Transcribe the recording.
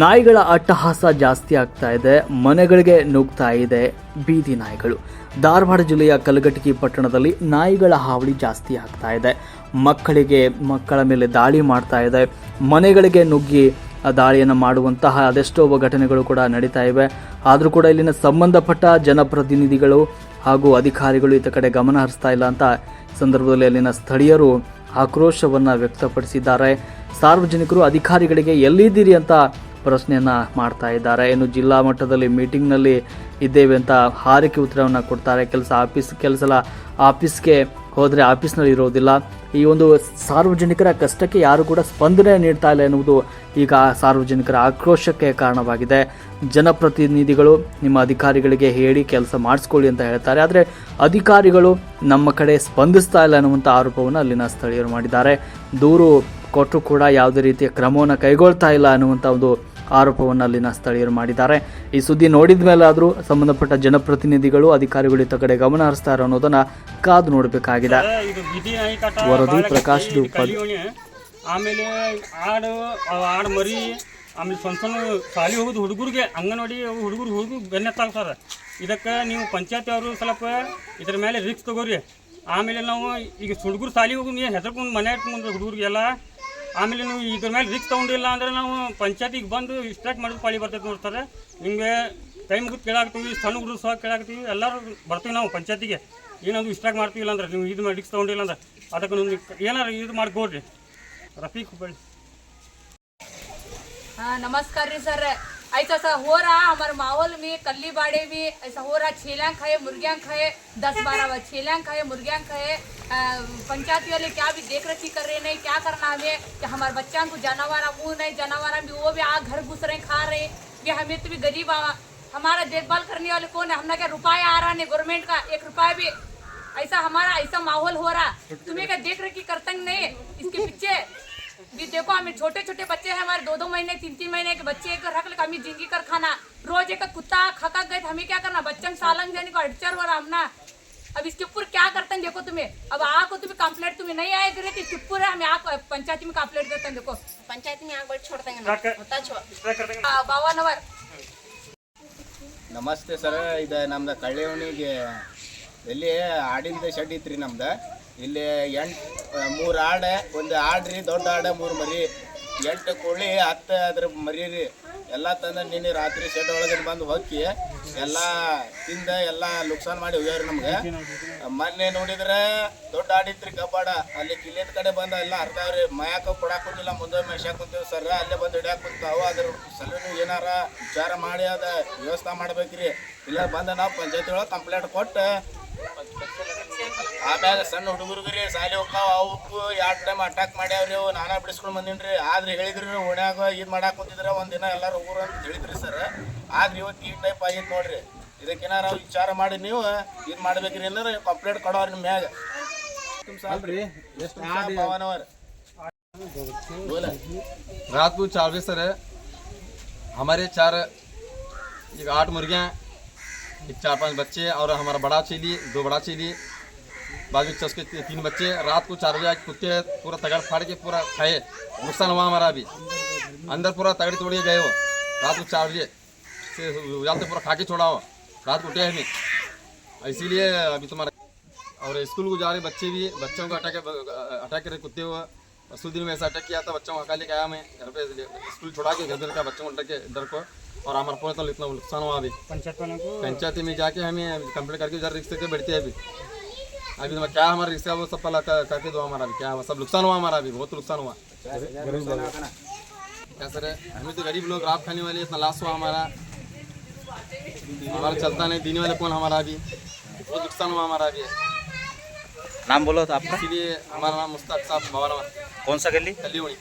ನಾಯಿಗಳ ಅಟ್ಟಹಾಸ ಜಾಸ್ತಿ ಆಗ್ತಾ ಇದೆ, ಮನೆಗಳಿಗೆ ನುಗ್ತಾ ಇದೆ ಬೀದಿ ನಾಯಿಗಳು. ಧಾರವಾಡ ಜಿಲ್ಲೆಯ ಕಲಘಟಗಿ ಪಟ್ಟಣದಲ್ಲಿ ನಾಯಿಗಳ ಹಾವಳಿ ಜಾಸ್ತಿ ಆಗ್ತಾ ಇದೆ. ಮಕ್ಕಳಿಗೆ ಮಕ್ಕಳ ಮೇಲೆ ದಾಳಿ ಮಾಡ್ತಾ ಇದೆ. ಮನೆಗಳಿಗೆ ನುಗ್ಗಿ ದಾಳಿಯನ್ನು ಮಾಡುವಂತಹ ಅದೆಷ್ಟೋ ಘಟನೆಗಳು ಕೂಡ ನಡೀತಾ ಇವೆ. ಆದರೂ ಕೂಡ ಇಲ್ಲಿನ ಸಂಬಂಧಪಟ್ಟ ಜನಪ್ರತಿನಿಧಿಗಳು ಹಾಗೂ ಅಧಿಕಾರಿಗಳು ಈತ ಕಡೆ ಗಮನ ಹರಿಸ್ತಾ ಇಲ್ಲ ಅಂತ ಸಂದರ್ಭದಲ್ಲಿ ಅಲ್ಲಿನ ಸ್ಥಳೀಯರು ಆಕ್ರೋಶವನ್ನು ವ್ಯಕ್ತಪಡಿಸಿದ್ದಾರೆ. ಸಾರ್ವಜನಿಕರು ಅಧಿಕಾರಿಗಳಿಗೆ ಎಲ್ಲಿದ್ದೀರಿ ಅಂತ ಪ್ರಶ್ನೆಯನ್ನ ಮಾಡ್ತಾ ಇದ್ದಾರೆ. ಇನ್ನು ಜಿಲ್ಲಾ ಮಟ್ಟದಲ್ಲಿ ಮೀಟಿಂಗ್ನಲ್ಲಿ ಇದ್ದೇವೆ ಅಂತ ಹಾರಿಕೆ ಉತ್ತರವನ್ನು ಕೊಡ್ತಾರೆ. ಕೆಲಸ ಆಫೀಸ್ ಕೆಲಸ ಆಫೀಸ್ಗೆ ಹೋದರೆ ಆಫೀಸ್ನಲ್ಲಿ ಇರೋದಿಲ್ಲ. ಈ ಒಂದು ಸಾರ್ವಜನಿಕರ ಕಷ್ಟಕ್ಕೆ ಯಾರು ಕೂಡ ಸ್ಪಂದನೆ ನೀಡ್ತಾ ಇಲ್ಲ ಎನ್ನುವುದು ಈಗ ಸಾರ್ವಜನಿಕರ ಆಕ್ರೋಶಕ್ಕೆ ಕಾರಣವಾಗಿದೆ. ಜನಪ್ರತಿನಿಧಿಗಳು ನಿಮ್ಮ ಅಧಿಕಾರಿಗಳಿಗೆ ಹೇಳಿ ಕೆಲಸ ಮಾಡಿಸ್ಕೊಳ್ಳಿ ಅಂತ ಹೇಳ್ತಾರೆ. ಆದರೆ ಅಧಿಕಾರಿಗಳು ನಮ್ಮ ಕಡೆ ಸ್ಪಂದಿಸ್ತಾ ಇಲ್ಲ ಅನ್ನುವಂಥ ಆರೋಪವನ್ನು ಅಲ್ಲಿನ ಸ್ಥಳೀಯರು ಮಾಡಿದ್ದಾರೆ. ದೂರು ಕೊಟ್ಟರು ಕೂಡ ಯಾವುದೇ ರೀತಿಯ ಕ್ರಮವನ್ನು ಕೈಗೊಳ್ತಾ ಇಲ್ಲ ಅನ್ನುವಂಥ ಒಂದು ಆರೋಪವನ್ನು ಅಲ್ಲಿನ ಸ್ಥಳೀಯರು ಮಾಡಿದ್ದಾರೆ. ಈ ಸುದ್ದಿ ನೋಡಿದ ಆದರೂ ಸಂಬಂಧಪಟ್ಟ ಜನಪ್ರತಿನಿಧಿಗಳು ಅಧಿಕಾರಿಗಳು ಇತ್ತ ಕಡೆ ಗಮನ ಹರಿಸ್ತಾರೆ ಅನ್ನೋದನ್ನ ಕಾದು ನೋಡಬೇಕಾಗಿದೆ. ವರದಿ ಪ್ರಕಾಶ್. ಆಮೇಲೆ ಆಡು ಆಡು ಮರಿ ಆಮೇಲೆ ಸಣ್ಣ ಸಣ್ಣ ಶಾಲೆ ಹೋಗೋದು ಹುಡುಗರಿಗೆ ಅಂಗನವಾಡಿ ಹುಡುಗರು ಹುಡುಗರು ಬೆನ್ನೆತ್ತಾಗ ಸರ್. ಇದಕ್ಕೆ ನೀವು ಪಂಚಾಯತಿ ಅವರು ಸ್ವಲ್ಪ ಇದ್ರ ಮೇಲೆ ರಿಕ್ಸ್ ತಗೋರಿ. ಆಮೇಲೆ ನಾವು ಈಗ ಹುಡುಗರು ಶಾಲೆ ಹೋಗಿ ನೀವು ಹೆಸರು ಮನೆ ಇಟ್ಕೊಂಡು ಹುಡುಗರಿಗೆಲ್ಲ? ಆಮೇಲೆ ನೀವು ಇದ್ರ ಮೇಲೆ ರಿಕ್ಸ್ ತಗೊಂಡಿಲ್ಲ ಅಂದರೆ ನಾವು ಪಂಚಾಯತಿಗೆ ಬಂದು ಇಸ್ಟ್ರಾಕ್ಟ್ ಮಾಡಿದ್ರೆ ಪಾಳಿ ಬರ್ತೈತೆ ನೋಡ್ತಾರೆ ನಿಮಗೆ ಟೈಮ್ ಗುತ್ತು ಕೇಳಾಗ್ತೀವಿ ಸಣ್ಣ ಹುಡುಗರು ಸಹ ಕೇಳಾಗ್ತೀವಿ ಎಲ್ಲರೂ ಬರ್ತೀವಿ ನಾವು ಪಂಚಾಯತಿಗೆ. ಏನಾದರೂ ಇಸ್ಟ್ರಾಕ್ ಮಾಡ್ತೀವಿ ಇಲ್ಲ ಅಂದ್ರೆ ನೀವು ಇದು ಮಾಡಿ ರಿಕ್ಸ್ ತೊಗೊಂಡಿಲ್ಲ ಅಂದ್ರೆ ಅದಕ್ಕೆ ನಿಮಗೆ ಏನಾದ್ರು ಇದು ಮಾಡ್ಕೊಡ್ರಿ ರಫೀಕ್ ಹುಬ್ಬಳ್ಳಿ. ಹಾಂ ನಮಸ್ಕಾರ ರೀ ಸರ್. ऐसा ऐसा हो रहा हमारे माहौल में कल्ली बाड़े में ऐसा हो रहा छेलियाँ खाए मुर्गियाँ खाए दस बारह छेलियाँ खाए मुर्गियाँ खाए पंचायती वाले क्या भी देख रखी कर रहे नहीं क्या करना हमें कि हमारे बच्चा को जानवर मुँह नहीं जानवर भी वो भी आ घर घुस रहे खा रहे कि हमें तो भी गरीब आ हमारा देखभाल करने वाले कौन है? हमने क्या रुपया आ रहा नहीं गवर्नमेंट का? एक रुपया भी ऐसा हमारा ऐसा माहौल हो रहा। तुम्हें क्या देख रखी करतंग नहीं? इसके पीछे भी देखो हमें छोटे छोटे बच्चे हैं हमारे दो दो महीने तीन तीन महीने के बच्चे एक रख ले हमें जिंदगी कर खाना रोज एक कुत्ता खका गए तो हमें क्या करना बच्चन सालन जाने को अडचर हो रहा हम ना अब इसके ऊपर क्या करते हैं देखो तुम्हें अब आको तुम्हें कंप्लेंट तुम्हें नहीं आए करे तो इसके ऊपर हमें आप पंचायती में कंप्लेंट करते हैं देखो पंचायत में आग बढ़ छोड़ देंगे ಯಾಕೆ? ना होता छो ಸ್ಟ್ರೈಕ್ करते आ, बावन नंबर ನಮಸ್ತೆ ಸರ್ ಇದು ನಮ್ದು ಕಳ್ಳಿವಣಿಗೆ ಇಲ್ಲಿ ಆಡಿಂದ ಶೆಡ್ ಇತ್ರಿ ನಮ್ದು ಇಲ್ಲಿ ಎಂಟು ಮೂರು ಆಡೆ, ಒಂದು ಆಡ್ರಿ, ದೊಡ್ಡ ಆಡೆ, ಮೂರು ಮರಿ. ಎಂಟು ಕೋಳಿ, ಹತ್ತು ಅದ್ರ ಮರಿ ರೀ. ಎಲ್ಲ ತಂದ ನಿನ್ನೆ ರಾತ್ರಿ ಶೆಡ್ ಒಳಗೆ ಬಂದು ಹೊಕ್ಕಿ, ಎಲ್ಲ ತಿಂದ, ಎಲ್ಲ ನುಕ್ಸಾನ್ ಮಾಡಿ ಹೋಗ್ಯಾರ ನಮ್ಗೆ. ಮೊನ್ನೆ ನೋಡಿದ್ರೆ ದೊಡ್ಡ ಆಡಿತ್ರಿ ಕಬ್ಬಾಡ. ಅಲ್ಲಿ ಕಿಲ್ಲಿದ ಕಡೆ ಬಂದ, ಎಲ್ಲ ಅರ್ಧಾವ್ರಿ ಮಯಾಕ ಕೊಡಾಕ್ ಕುಂತಿಲ್ಲ ಮುಂದೆ ಮೇಷಾಕ್ ಕುಂತೀವಿ? ಸರ್ ಅಲ್ಲೇ ಬಂದು ಹಿಡಿಯಾಕ ಕುಂತಾವು ಅದ್ರ ಸಲೂನು ಏನಾರ ವಿಚಾರ ಮಾಡಿ ಅದ ವ್ಯವಸ್ಥೆ ಮಾಡ್ಬೇಕ್ರಿ. ಇಲ್ಲ ಬಂದ ನಾವು ಪಂಚಾಯತಿ ಒಳಗೆ ಕಂಪ್ಲೇಂಟ್ ಕೊಟ್ಟು. ಆಮ್ಯಾಗ ಸಣ್ಣ ಹುಡುಗರಿಗೆ ಸಾಲಿ ಹೋಗ್ತಾವ ಅವಕ್ಕೂ ಎರಡು ಟೈಮ್ ಅಟ್ಯಾಕ್ ಮಾಡ್ಯಾವ್ರಿ ಅವು ನಾನಾ ಬಿಡಿಸ್ಕೊಂಡು ಬಂದಿನ್ರಿ ಆದ್ರೆ ಹೇಳಿದ್ರಿ ಓಣ್ಯಾಗ ಇದು ಮಾಡಾಕ್ ಕುಂತಿದ್ರೆ ಒಂದಿನ ಎಲ್ಲರೂ ಹೋಗ್ರು ಅಂತ ಹೇಳಿದ್ರಿ ಸರ್ ಆದ್ರೆ ಇವತ್ತು ಈ ಟೈಪ್ ಆಗೈತೆ ನೋಡ್ರಿ ಇದಕ್ಕೇನಾರ ವಿಚಾರ ಮಾಡಿ ನೀವು ಇದು ಮಾಡ್ಬೇಕ್ರಿ ಅಂದ್ರೆ ಕಂಪ್ಲೇಂಟ್ ಕೊಡೋರಿ ನಿಮ್ಮ ಮ್ಯಾಗ ಅಲ್ರಿ ಎಷ್ಟು ಪವನ್ ಅವರ್ ಬೋಲ रात को चार बजे सर हमारे चार एक आठ मुर्गियाँ एक चार पांच बच्चे और हमारा बड़ा चीली दो बड़ा चीली बाजू से उसके तीन बच्चे रात को चार बजे कुत्ते पूरा तगड़ फाड़ के पूरा खाए। नुकसान हुआ हमारा अभी। अंदर पूरा तगड़ी तोड़िए गए हो। रात को चार बजे से उजाल से पूरा खा के छोड़ा हो रात को उठे हमें इसीलिए अभी तुम्हारा और स्कूल को जा रहे बच्चे भी बच्चों को अटैक अटैक करे कुत्ते हुए परसों दिन में ऐसा अटैक किया था बच्चों को हका लेके आया मैं। घर पे स्कूल छोड़ा के घर पे रखा बच्चों को अटैक के इधर को। और हमारा पूरा तो इतना नुकसान हुआ अभी। पंचायत में जाके हमें कंप्लेंट करके उधर रिश्ते के बैठते हैं अभी। अभी तो क्या हमारा रिश्ता वो सब पला कर- करके दो हमारा अभी क्या हुआ? सब नुकसान हुआ हमारा अभी बहुत नुकसान हुआ। क्या सर हमें तो गरीब लोग रात खाने वाले इतना लाश हुआ हमारा। हमारा चलता नहीं देने वाले कौन हमारा अभी बहुत नुकसान हुआ हमारा अभी नाम बोलो तो आपका। इसीलिए हमारा नाम मुस्ताक साहब भवन कौन सा गली? हुई